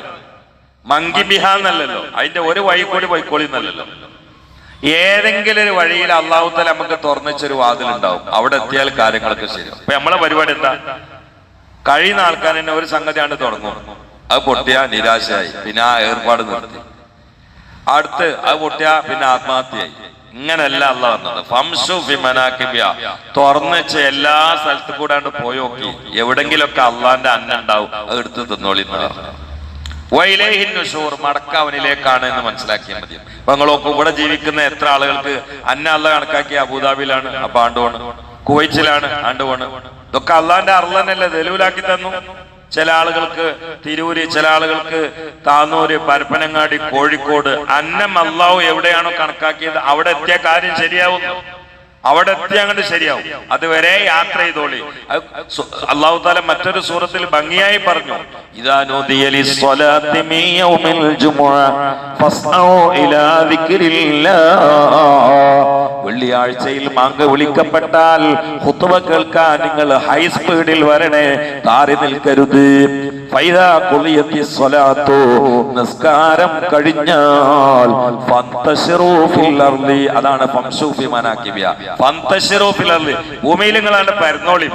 മങ്കി ബിഹ എന്നല്ലല്ലോ. അതിന്റെ ഒരു വഴി കൂടി പോയിക്കോളി എന്നല്ലല്ലോ. ഏതെങ്കിലും ഒരു വഴിയിൽ അള്ളാഹുത്തല നമുക്ക് തുറന്നിച്ചൊരു വാതിൽ ഉണ്ടാവും. അവിടെ എത്തിയാൽ കാര്യങ്ങളൊക്കെ ശരി അപ്പൊ നമ്മളെ പരിപാടി എന്താ? കഴിയുന്ന ആൾക്കാർ തന്നെ ഒരു സംഗതിയാണ് തുടങ്ങും. അത് പൊട്ടിയ നിരാശയായി. പിന്നെ ആ ഏർപ്പാട് നിർത്തി. അടുത്ത് അത് പൊട്ടിയ പിന്നെ ആത്മഹത്യയായി. ഇങ്ങനല്ല അല്ല പറഞ്ഞത്. ഫംസു ഫി തുറന്നുവെച്ച തുറന്നു എല്ലാ സ്ഥലത്തും കൂടെ പോയോക്കി എവിടെങ്കിലൊക്കെ അള്ളാന്റെ അന്ന ഉണ്ടാവും. അത് എടുത്ത് തിന്നോളി എന്ന് പറഞ്ഞു വൈലേഹിൻ മടക്കാവനിലേക്കാണ് മടക്ക എന്ന് മനസ്സിലാക്കിയാൽ മതി. അപ്പൊ നിങ്ങളൊക്കെ ഇവിടെ ജീവിക്കുന്ന എത്ര ആളുകൾക്ക് അന്ന അല്ല കണക്കാക്കിയ അബുദാബിയിലാണ് അപ്പൊ ആണ്ടുപോണ് കുവൈറ്റിലാണ് ആണ്ടുപോണ് ഇതൊക്കെ അള്ളാന്റെ അർളനല്ലേ തെലുവിലാക്കി തന്നു. ചില ആളുകൾക്ക് തിരൂര് ചില ആളുകൾക്ക് താന്നൂര് പരപ്പനങ്ങാടി കോഴിക്കോട് അന്നം അള്ളാഹു എവിടെയാണോ കണക്കാക്കിയത് അവിടെ എത്തിയ കാര്യം ശരിയാവുന്നു അവിടെ എത്തി അങ്ങോട്ട് ശരിയാവും. അതുവരെ യാത്ര ചെയ്തോളി. അള്ളാഹു താല മറ്റൊരു സൂറത്തിൽ ഭംഗിയായി പറഞ്ഞു. വെള്ളിയാഴ്ചയിൽ മാങ്ക വിളിക്കപ്പെട്ടാൽ ഹുത്തുവ കേൾക്കാൻ നിങ്ങൾ ഹൈ സ്പീഡിൽ വരണേ താറി നിൽക്കരുത്. നിസ്കാരം കഴിഞ്ഞാൽ അതാണ് നിങ്ങളാണ്ട് പരന്നോളി.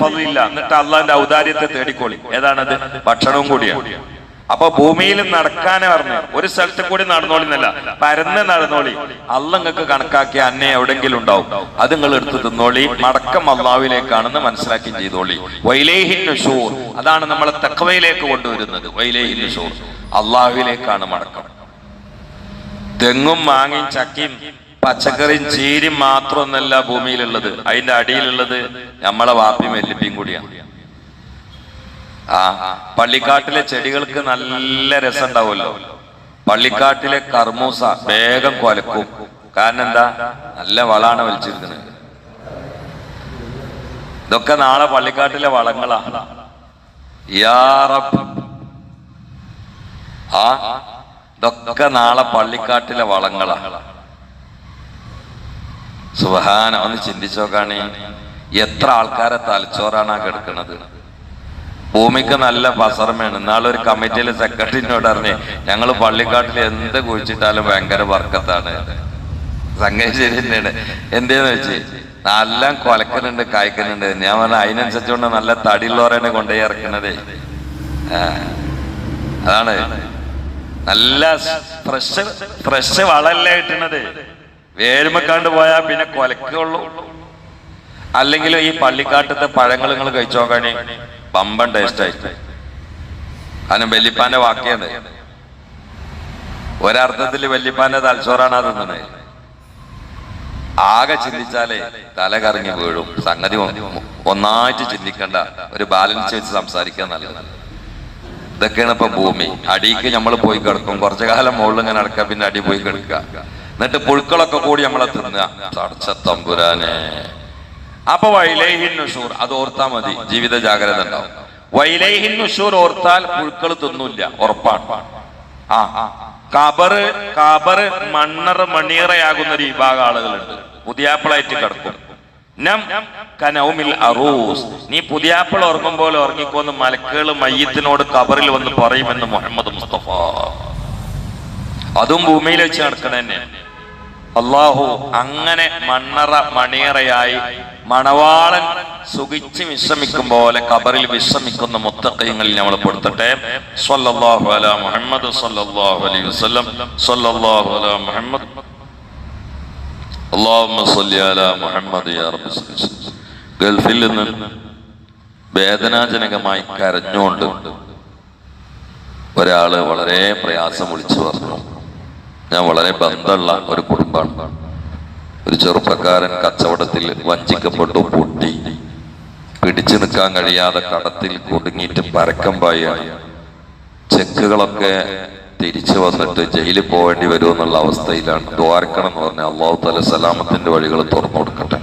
ഫളില്ല എന്നിട്ട് അള്ളാന്റെ ഔദാര്യത്തെ തേടിക്കോളി. ഏതാണത്? ഭക്ഷണവും കൂടിയാണ്. അപ്പൊ ഭൂമിയിൽ നടക്കാനേ പറഞ്ഞു. ഒരു സ്ഥലത്ത് കൂടി നടന്നോളി എന്നല്ല പരന്ന് നടന്നോളി. അല്ല നിങ്ങൾക്ക് കണക്കാക്കിയ അന്നെ എവിടെങ്കിലും ഉണ്ടാവും. അത് നിങ്ങൾ എടുത്ത് തിന്നോളി. മടക്കം അള്ളാവിലേക്കാണെന്ന് മനസ്സിലാക്കി ചെയ്തോളി. വൈലേഹിൻ ഷൂർ അതാണ് നമ്മളെ തക്കവയിലേക്ക് കൊണ്ടുവരുന്നത്. വൈലേഹിൻ ഷൂർ അള്ളാഹുവിലേക്കാണ് മടക്കം. തെങ്ങും മാങ്ങയും ചക്കയും പച്ചക്കറിയും ചീരും മാത്രമൊന്നല്ല ഭൂമിയിലുള്ളത്. അതിന്റെ അടിയിലുള്ളത് നമ്മളെ വാപ്പിയും വെല്ലിപ്പിയും കൂടിയാണ് ആ പള്ളിക്കാട്ടിലെ ചെടികൾക്ക് നല്ല രസം ഉണ്ടാവുമല്ലോ പള്ളിക്കാട്ടിലെ കർമൂസ വേഗം കൊലക്കും. കാരണം എന്താ? നല്ല വളാണ് വലിച്ചിരിക്കുന്നത്. ഇതൊക്കെ നാളെ പള്ളിക്കാട്ടിലെ വളങ്ങളാണ്. ആ? ഇതൊക്കെ നാളെ പള്ളിക്കാട്ടിലെ വളങ്ങളാ. സുഹാന ഒന്ന് ചിന്തിച്ചോക്കാണേ എത്ര ആൾക്കാരെ തലച്ചോറാണ് ആ കിടക്കുന്നത് ഭൂമിക്ക് നല്ല ഇന്നാളെ ഒരു കമ്മിറ്റിയിലെ സെക്രട്ടറിനോട് അറിഞ്ഞു ഞങ്ങൾ പള്ളിക്കാട്ടിൽ എന്ത് കുഴിച്ചിട്ടാലും ഭയങ്കര വർക്കത്താണ്. സംഗതി ശരി തന്നെയാണ് എന്തേന്ന് വെച്ച് നല്ല കൊലക്കുന്നുണ്ട് കായ്ക്കുന്നുണ്ട് ഞാൻ പറഞ്ഞ അതിനനുസരിച്ചുകൊണ്ട് നല്ല തടിയുള്ളവരാണ് കൊണ്ടുപോയി ഇറക്കണതേ അതാണ്. നല്ല ഫ്രഷ് ഫ്രഷ് വളല്ലേ കിട്ടണത്. വേരുമക്കാണ്ട് പോയാൽ പിന്നെ കൊലക്കുള്ളൂ അല്ലെങ്കിൽ ഈ പള്ളിക്കാട്ടത്തെ പഴങ്ങൾ നിങ്ങൾ കഴിച്ചു നോക്കാണേ പമ്പൻ ടേസ്റ്റ് ആയിട്ട് അതിന് വല്യപ്പാന്റെ വാക്കിയാണ് ഒരർത്ഥത്തിൽ വല്യപ്പാന്റെ തലച്ചോറാണ് അത് തന്നെ. ആകെ ചിന്തിച്ചാലേ തല കറങ്ങി വീഴും. സംഗതി ഒന്നായിട്ട് ചിന്തിക്കണ്ട. ഒരു ബാലൻസ് വെച്ച് സംസാരിക്കാൻ നല്ലത്. ഇതൊക്കെയാണ് ഇപ്പൊ ഭൂമി. അടിക്ക് നമ്മൾ പോയി കിടക്കും. കുറച്ചു കാലം മുകളിൽ ഇങ്ങനെ നടക്കുക പിന്നെ അടി പോയി കിടക്കുക എന്നിട്ട് പുഴുക്കളൊക്കെ കൂടി നമ്മളെ തിന്നുക തടച്ച തമ്പുരാനെ. അപ്പൊ വൈലേഹിൻ നുഷൂർ അത് ഓർത്താ മതി ജീവിത ജാഗ്രത ഉണ്ടാവും. വൈലേഹിൻ നുഷൂർ ഓർത്താൽ പുഴുക്കൾ തിന്നില്ല ഉറപ്പാണ്. ആ കബറ് കബറ് മണ്ണർ മണിയറയാകുന്ന ഒരു വിഭാഗം ആളുകളുണ്ട്. പുതിയാപ്പിളായിട്ട് കിടക്കും. നം കനൗമിൽ അറൂസ്. നീ പുതിയാപ്പിള പോലെ ഉറങ്ങിക്കോന്ന് മലക്കുകൾ മയ്യത്തിനോട് കബറിൽ വന്ന് പറയുമെന്ന് മുഹമ്മദ് മുസ്തഫ. അതും ഭൂമിയിൽ വെച്ച് നടക്കണ തന്നെ അള്ളാഹു അങ്ങനെ മണ്ണറ മണിയറയായി മണവാളൻ സുഖിച്ച് വിശ്രമിക്കും പോലെ കബറിൽ വിശ്രമിക്കുന്ന മുത്തക്കയങ്ങളിൽ നമ്മൾ പെടുത്തട്ടെ സ്വല്ലല്ലാഹു അലാ മുഹമ്മദ് സ്വല്ലല്ലാഹു അലൈഹി വസല്ലം. സ്വല്ലല്ലാഹു അലാ മുഹമ്മദ്. അല്ലാഹുമ്മ സ്വല്ലി അലാ മുഹമ്മദ് യാ റബ്ബി. ഗൾഫിൽ നിന്ന് വേദനാജനകമായി കരഞ്ഞുകൊണ്ട് ഒരാൾ വളരെ പ്രയാസം വിളിച്ചു പറഞ്ഞു. ഞാൻ വളരെ ബന്ധമുള്ള ഒരു കുടുംബമാണ് ഒരു ചെറുപ്പക്കാരൻ കച്ചവടത്തിൽ വഞ്ചിക്കപ്പെട്ടു പൊട്ടി. പിടിച്ചു നിൽക്കാൻ കഴിയാതെ കടത്തിൽ കുടുങ്ങിയിട്ട് പരക്കം പായാണ് ചെക്കുകളൊക്കെ തിരിച്ചു വന്നിട്ട് ജയിലിൽ പോകേണ്ടി വരും എന്നുള്ള അവസ്ഥയിലാണ്. ദ്വാരക്കണം എന്ന് പറഞ്ഞാൽ അള്ളാഹു തല സലാമത്തിന്റെ വഴികൾ തുറന്നു കൊടുക്കട്ടെ.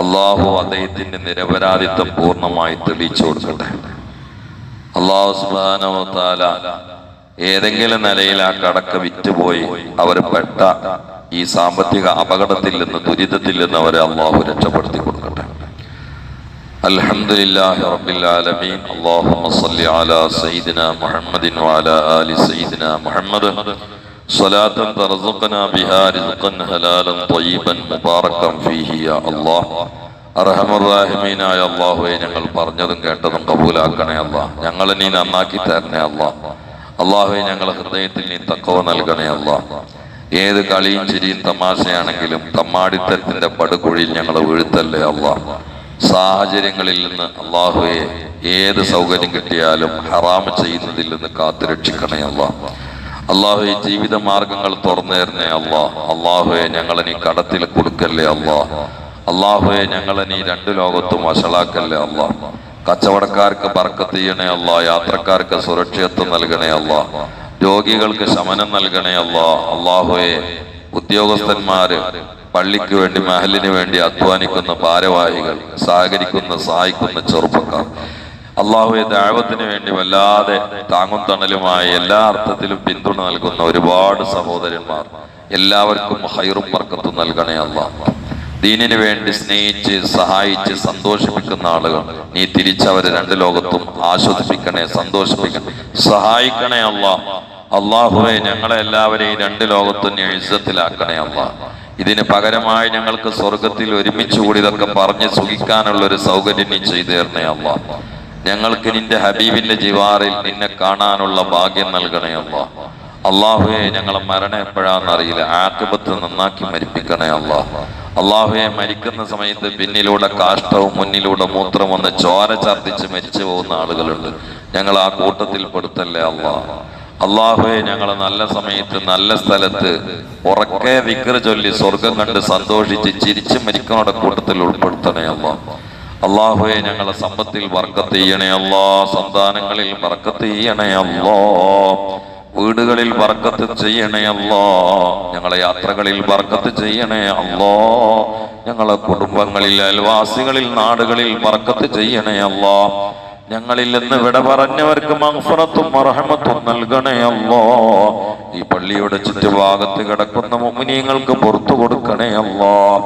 അള്ളാഹു അദ്ദേഹത്തിന്റെ നിരപരാധിത്വം പൂർണമായി തെളിയിച്ചു കൊടുക്കട്ടെ. അള്ളാഹു സുബാനോ താല ഏതെങ്കിലും നിലയിൽ ആ കടക്ക് വിറ്റുപോയി അവർ പെട്ട ഈ സാമ്പത്തിക അപകടത്തിൽ നിന്ന് ദുരിതത്തിൽ നിന്ന് അവരെ അള്ളാഹു രക്ഷപ്പെടുത്തി കൊടുക്കട്ടെ الحمد لله رب العالمين اللهم صل على سيدنا محمد وعلى آل سيدنا محمد صلاة ترزقنا بها رزقا حلالا طيبا مباركا فيه يا الله അറഹമുറാഹിമീനായ അള്ളാഹുവെ ഞങ്ങൾ പറഞ്ഞതും കേട്ടതും കബൂലാക്കണേ അല്ല ഞങ്ങളെ നീ നന്നാക്കി തരണേ അല്ല അള്ളാഹുവെ ഞങ്ങളെ ഹൃദയത്തിൽ നീ തക്കവ നൽകണേ അല്ല ഏത് കളിയും ചിരിയും തമാശയാണെങ്കിലും തമ്മാടിത്തരത്തിന്റെ പടുകുഴിയിൽ ഞങ്ങളെ വീഴ്ത്തല്ലേ അള്ളാഹ് സാഹചര്യങ്ങളിൽ നിന്ന് അള്ളാഹുവെ ഏത് സൗകര്യം കിട്ടിയാലും ഹറാമ ചെയ്യുന്നതിൽ നിന്ന് കാത്തുരക്ഷിക്കണേ രക്ഷിക്കണേ അള്ളാഹു ഈ ജീവിത മാർഗങ്ങൾ തുറന്നു തരണേ അല്ലാ അള്ളാഹുയെ ഞങ്ങളെ നീ കടത്തിൽ കൊടുക്കല്ലേ അല്ലാ അള്ളാഹുയെ ഞങ്ങളെ നീ രണ്ടു ലോകത്തും വഷളാക്കല്ലേ അല്ലാ കച്ചവടക്കാർക്ക് ബർക്കത്ത് ചെയ്യണേ അല്ല യാത്രക്കാർക്ക് സുരക്ഷിതത്വം നൽകണേ അല്ല രോഗികൾക്ക് ശമനം നൽകണേ അല്ല അള്ളാഹുയെ ഉദ്യോഗസ്ഥന്മാര് പള്ളിക്ക് വേണ്ടി മഹലിന് വേണ്ടി അധ്വാനിക്കുന്ന ഭാരവാഹികൾ സഹകരിക്കുന്ന സഹായിക്കുന്ന ചെറുപ്പക്കാർ. അള്ളാഹുയെ ദൈവത്തിന് വേണ്ടി വല്ലാതെ താങ്ങും തണലുമായി എല്ലാ അർത്ഥത്തിലും പിന്തുണ നൽകുന്ന ഒരുപാട് സഹോദരന്മാർ എല്ലാവർക്കും ഹൈറും വർക്കത്തും നൽകണേ അള്ളാഹ് ദീനിനു വേണ്ടി സ്നേഹിച്ച് സഹായിച്ച് സന്തോഷിപ്പിക്കുന്ന ആളുകൾ. നീ തിരിച്ചവരെ രണ്ട് ലോകത്തും ആസ്വദിപ്പിക്കണേ സന്തോഷിപ്പിക്കണേ. സഹായിക്കണേ അല്ല അള്ളാഹുവെ ഞങ്ങളെ എല്ലാവരെയും രണ്ട് ലോകത്തും നീ എഴുത്തത്തിലാക്കണേ അള്ളാഹ് ഇതിന് പകരമായി ഞങ്ങൾക്ക് സ്വർഗത്തിൽ ഒരുമിച്ച് കൂടി ഇതൊക്കെ പറഞ്ഞ് സുഖിക്കാനുള്ള ഒരു സൗകര്യം നീ ചെയ്തു തരണേ അല്ല ഞങ്ങൾക്ക് നിന്റെ ഹബീബിന്റെ ജിവാറിൽ നിന്നെ കാണാനുള്ള ഭാഗ്യം നൽകണേ അല്ല അള്ളാഹുവെ ഞങ്ങളെ മരണം എപ്പോഴാണെന്നറിയില്ല. ആക്കിബത്ത് നന്നാക്കി മരിപ്പിക്കണേ അല്ല അള്ളാഹുവെ മരിക്കുന്ന സമയത്ത് പിന്നിലൂടെ കാഷ്ടവും മുന്നിലൂടെ മൂത്രം വന്ന് ചോര ഛർദ്ദിച്ച് മരിച്ചു പോകുന്ന ആളുകളുണ്ട്. ഞങ്ങൾ ആ കൂട്ടത്തിൽ പെടുത്തല്ലേ അള്ളാഹ് അള്ളാഹുയെ ഞങ്ങൾ നല്ല സമയത്ത് നല്ല സ്ഥലത്ത് ഉറക്കെ വിക്ര ചൊല്ലി സ്വർഗം കണ്ട് സന്തോഷിച്ച് ചിരിച്ചു മരിക്കുന്നവരുടെ കൂട്ടത്തിൽ ഉൾപ്പെടുത്തണേ അല്ലാ അള്ളാഹുയെ ഞങ്ങളെ സമ്പത്തിൽ വർക്കത്ത് ചെയ്യണേ അല്ലാ സന്താനങ്ങളിൽ വർക്കത്ത് ചെയ്യണേ അല്ലാ വീടുകളിൽ വർക്കത്ത് ചെയ്യണേ അല്ലോ. ഞങ്ങളെ യാത്രകളിൽ വർക്കത്ത് ചെയ്യണേ അല്ലോ. ഞങ്ങളെ കുടുംബങ്ങളിൽ അയൽവാസികളിൽ നാടുകളിൽ വർക്കത്ത് ചെയ്യണേ അല്ലോ. ഞങ്ങളിൽ നിന്ന് വിട പറഞ്ഞവർക്ക് മഹഫറത്തും മർഹമത്തും നൽകണേ അല്ലോ. ഈ പള്ളിയുടെ ചുറ്റുഭാഗത്ത് കിടക്കുന്ന മുമിനിയങ്ങൾക്ക് പുറത്തു കൊടുക്കണേ അല്ലോ.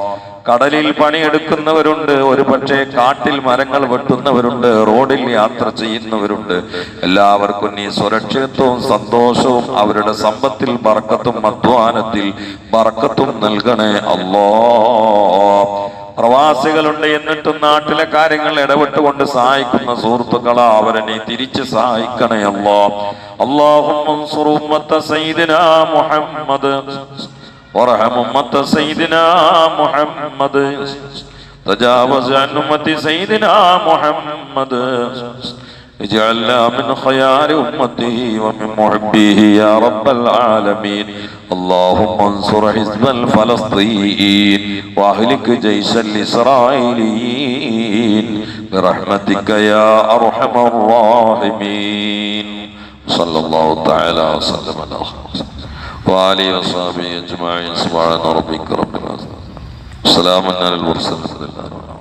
കടലിൽ പണിയെടുക്കുന്നവരുണ്ട് ഒരു പക്ഷേ കാട്ടിൽ മരങ്ങൾ വെട്ടുന്നവരുണ്ട് റോഡിൽ യാത്ര ചെയ്യുന്നവരുണ്ട്. എല്ലാവർക്കും നീ സുരക്ഷിതത്വവും സന്തോഷവും അവരുടെ സമ്പത്തിൽ ബർക്കത്തും അധ്വാനത്തിൽ ബർക്കത്തും നൽകണേ അല്ലോ. പ്രവാസികളുണ്ട് എന്നിട്ടും നാട്ടിലെ കാര്യങ്ങൾ ഇടപെട്ടുകൊണ്ട് സഹായിക്കുന്ന സുഹൃത്തുക്കളാ അവരെ നീ തിരിച്ച് സഹായിക്കണേ അല്ലോ. അള്ളാഹു മുഹമ്മദ്. وارحم أمة سيدنا محمد. تجاوز عن أمة سيدنا محمد. اجعلنا من خيار أمته ومن محبيه يا رب العالمين. اللهم انصر حزب الفلسطين وأهلك جيش الإسرائيليين. برحمتك يا أرحم الراحمين. صلى الله تعالى وسلم على خير. وآله وصحبه أجمعين. سبحان ربك رب العزة. سلام على المرسلين.